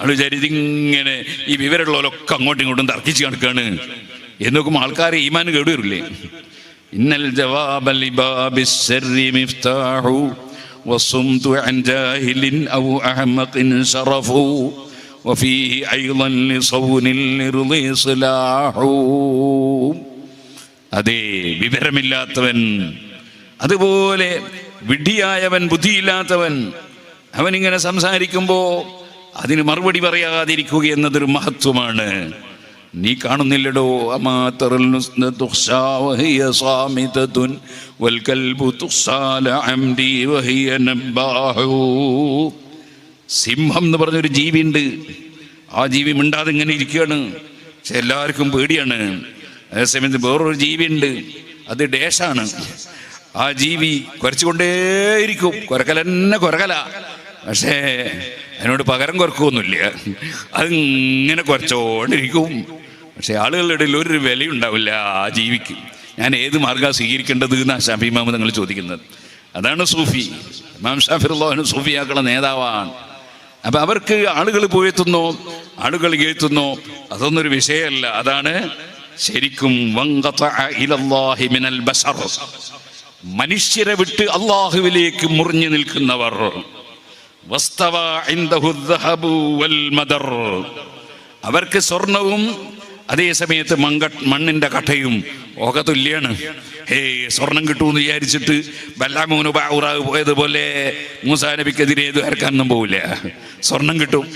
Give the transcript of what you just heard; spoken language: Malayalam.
ആൾ വിചാരിച്ച് ഇങ്ങനെ ഈ വിവരമുള്ളവരൊക്കെ അങ്ങോട്ടും ഇങ്ങോട്ടും തർക്കിച്ച് കിടക്കാണ് എന്ന് നോക്കുമ്പോൾ ആൾക്കാർ ഈമാൻ കേടുവരില്ലേ ഇന്നൽ ജവാബൽ ലിബാബിസ്സർരി മിഫ്താഹു والصمت عن جاهل أو أحمق شرف وفيه أيضا لصون الإرض صلاح അതെ വിവരമില്ലാത്തവൻ അതുപോലെ വിഡ്ഢിയായവൻ ബുദ്ധിയില്ലാത്തവൻ അവൻ ഇങ്ങനെ സംസാരിക്കുമ്പോൾ അതിന് മറുപടി പറയാതിരിക്കുക എന്നതൊരു മഹത്വമാണ്. നീ കാണുന്നില്ലടോ? സിംഹം എന്ന് പറഞ്ഞൊരു ജീവിയുണ്ട് ആ ജീവി മിണ്ടാതെ ഇങ്ങനെ ഇരിക്കുകയാണ്. പക്ഷെ എല്ലാവർക്കും പേടിയാണ്. അതേസമയത്ത് വേറൊരു ജീവിയുണ്ട് അത് ഡേഷാണ്. ആ ജീവി കുരച്ചുകൊണ്ടേയിരിക്കും. കുരക്കൽ തന്നെ കുരകല പക്ഷേ അതിനോട് പകരം കുറക്കൊന്നുമില്ല. അതിങ്ങനെ കുറച്ചോണ്ടിരിക്കും. പക്ഷെ ആളുകളുടെ ഇടയിൽ ഒരു വിലയുണ്ടാവില്ല ആ ജീവിക്ക്. ഞാൻ ഏത് മാർഗം സ്വീകരിക്കേണ്ടത് എന്നാണ് ഷാഫി മാമ നിങ്ങൾ ചോദിക്കുന്നത്. അതാണ് സൂഫി. ഇമാം ഷാഫിറുള്ളവന് സൂഫിയാക്കളുടെ നേതാവാണ്. അപ്പൊ അവർക്ക് ആളുകൾ പോയെത്തുന്നോ ആളുകൾ കേൾക്കുന്നു അതൊന്നൊരു വിഷയമല്ല. അതാണ് ശരിക്കും. മനുഷ്യരെ വിട്ട് അള്ളാഹുവിലേക്ക് മുറിഞ്ഞു നിൽക്കുന്നവർ. അവർക്ക് സ്വർണവും അതേ സമയത്ത് മങ്ക മണ്ണിന്റെ കട്ടയും ഒക്കെ തുല്യാണ്. ഹേ സ്വർണം കിട്ടുമെന്ന് വിചാരിച്ചിട്ട് ബല്ലാമൂന് ബാവുറാവ് പോയതുപോലെ മൂസാ നബിക്കെതിരെ ഇത് ഇറക്കാനൊന്നും പോവില്ല. സ്വർണം കിട്ടും.